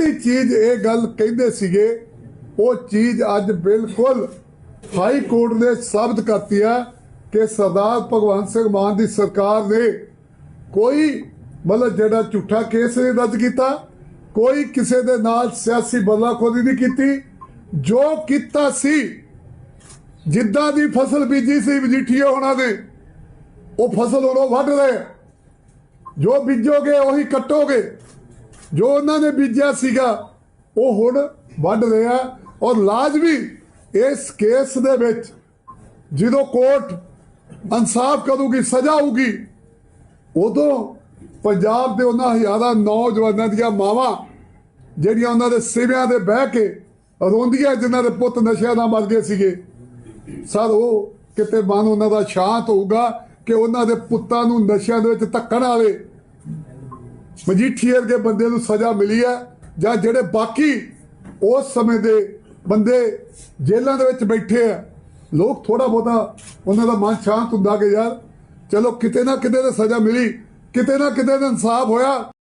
ਜਿਹੜੀ ਚੀਜ਼ ਇਹ ਗੱਲ ਕਹਿੰਦੇ ਸੀਗੇ, ਉਹ ਚੀਜ਼ ਅੱਜ ਬਿਲਕੁਲ ਹਾਈ ਕੋਰਟ ਨੇ ਸਾਬਤ ਕਰਤੀ ਹੈ ਕਿ ਸਰਦਾਰ ਭਗਵੰਤ ਸਿੰਘ ਮਾਨ ਦੀ ਸਰਕਾਰ ਨੇ ਕੋਈ ਮਤਲਬ ਜਿਹੜਾ ਝੂਠਾ ਕੇਸ ਨਹੀਂ ਦਰਜ ਕੀਤਾ, ਕੋਈ ਕਿਸੇ ਦੇ ਨਾਲ ਸਿਆਸੀ ਬਦਲਾਖੋਰੀ ਨਹੀਂ ਕੀਤੀ, ਜੋ ਕੀਤਾ ਸੀ, ਜਿੱਦਾਂ ਦੀ ਫਸਲ ਬੀਜੀ ਸੀ ਮਜੀਠੀਏ ਹੋਣਾ ਦੇ ਉਹ ਫਸਲ ਹੁਣ ਵੱਢ ਰਹੇ ਜੋ ਬੀਜੋਗੇ ਉਹੀ ਕੱਟੋਗੇ। ਜੋ ਉਹਨਾਂ ਨੇ ਬੀਜਿਆ ਸੀਗਾ, ਉਹ ਹੁਣ ਵੱਢ ਰਿਹਾ ਔਰ ਲਾਜ਼ਮੀ ਇਸ ਕੇਸ ਦੇ ਵਿੱਚ ਜਦੋਂ ਕੋਰਟ ਇਨਸਾਫ ਕਰੂਗੀ, ਸਜ਼ਾ ਹੋਊਗੀ, ਉਦੋਂ ਪੰਜਾਬ ਦੇ ਉਹਨਾਂ ਹਜ਼ਾਰਾਂ ਨੌਜਵਾਨਾਂ ਦੀਆਂ ਮਾਵਾਂ, ਜਿਹੜੀਆਂ ਉਹਨਾਂ ਦੇ ਸਿਵਿਆਂ ਦੇ ਬਹਿ ਕੇ ਰੋਂਦੀਆਂ, ਜਿਨ੍ਹਾਂ ਦੇ ਪੁੱਤ ਨਸ਼ਿਆਂ ਨਾਲ ਮਰ ਗਏ ਸੀਗੇ, ਸਰ ਉਹ ਕਿਤੇ ਮਨ ਉਹਨਾਂ ਦਾ ਸ਼ਾਂਤ ਹੋਊਗਾ ਕਿ ਉਹਨਾਂ ਦੇ ਪੁੱਤਾਂ ਨੂੰ ਨਸ਼ਿਆਂ ਦੇ ਵਿੱਚ ਧੱਕਣ ਆਵੇ ਮਜੀਠੀਏ ਵਰਗੇ ਬੰਦੇ ਨੂੰ ਸਜ਼ਾ ਮਿਲੀ ਹੈ ਜਾਂ ਜਿਹੜੇ ਬਾਕੀ ਉਸ ਸਮੇਂ ਦੇ ਬੰਦੇ ਜੇਲ੍ਹਾਂ ਦੇ ਵਿੱਚ ਬੈਠੇ ਆ ਲੋਕ ਥੋੜਾ ਬਹੁਤਾ ਉਹਨਾਂ ਦਾ ਮਨ ਸ਼ਾਂਤ ਹੁੰਦਾ ਕਿ ਯਾਰ, ਚਲੋ ਕਿਤੇ ਨਾ ਕਿਤੇ ਤਾਂ ਸਜ਼ਾ ਮਿਲੀ, ਕਿਤੇ ਨਾ ਕਿਤੇ ਤਾਂ ਇਨਸਾਫ ਹੋਇਆ।